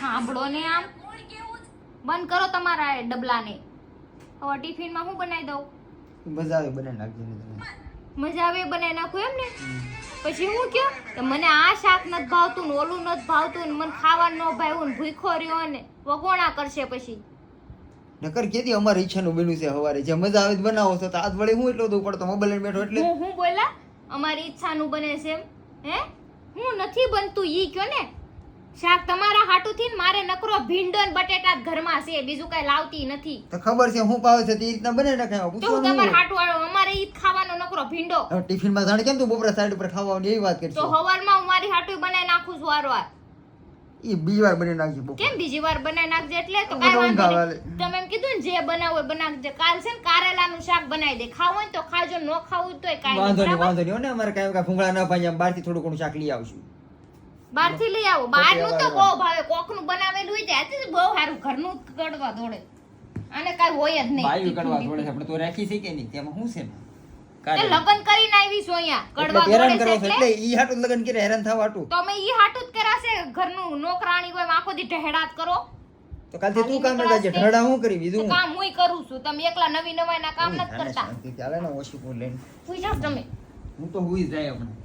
સાંભળો ને આમ. બંધ કરો તમારા એ ડબલાને. હવે ટિફિનમાં હું બનાવી દઉં? મજા આવે બનાવી નાખજો મજા આવે બનાવી નાખું એમ ને પછી હું કયો? કે મને આ શાક નથી ભાવતું ને ઓલું નથી ભાવતું ને મને ખાવાનું ન ભાવ્યું ને ભૂખો રહ્યો ને. વગોણા કરશે પછી. નકર કેતી અમારી ઈચ્છાનું બન્યું છે હવારે જે મજા આવે જ બનાવો. છો તો આજ વળે હું એટલો દઉં પડતો મોબાઈલ લઈને બેઠો એટલે? હું હું બોલા અમારી ઈચ્છાનું બને છે એમ. હે? હું નથી બનતું ઈ કયો ને? શાક તમારા હાટુ થી મારે નકરો ભીંડો ને બટેટા ઘરમાં છે બીજું કઈ લાવતી નથી. તો ખબર છે હું પાવે છે તે રીતના બને નાખે એમાં તો તમારા? હાટું અમારે ઈ ખાવાનો નકરો ભીંડો. ટિફિનમાં જાણે કેમ તું બપોરે સાઈડ ઉપર ખાવા એવી વાત તો હવારમાં હું મારી હાટુ બનાવી નાખું છું વારવાર. એ બીજી વાર બનાવી નાખજો કેમ બીજી વાર બનાવી નાખજે એટલે? તો કાઈ વાંધો નહીં. તમે એમ કીધું ને જે બનાવો એ બનાવજે કાલ છે ને કારેલાનું શાક બનાવી દે. ખાવું ને તો ખાજો ન ખાવું તોય કાંઈ વાંધો નહીં વાંધો નહીં. ને અમારે કાઈ કાંઈ ભૂંગળા ન ભાઈ બહારથી થોડું ઘણું શાક લઈ આવશું. બહારથી લઈ આવો. બહારનું તો બહુ ભાવે. કોકનું બનાવેલું હોય ત્યાંથી બહુ સારું. ઘરનું કડવા દોડે અને કાંઈ હોય જ નહીં. ભાઈ કડવા દોડે છે આપણે તો રાખી છે કે નહીં? તેમાં શું છે? તે કાઢે. કરીને આવી છું અહીંયા. કડવા દોડે છે એટલે? એટલે ઈ હાટું લગન કરે હેરાન થવા હાટું. તો અમે ઈ હાટું જ કરાશે ઘરનું નોકરાણી હોય એમ આખો દી ઢહેડાત કરો. તો કાલથી તું કામ ઢળા હું કરી? બીજું કામ કરું છું. તમે એકલા નવી નવાઈ કામ નથી કરતા. શાંતિથી ને ઓછી તમે. હું તો હુઈ જાય હમણાં.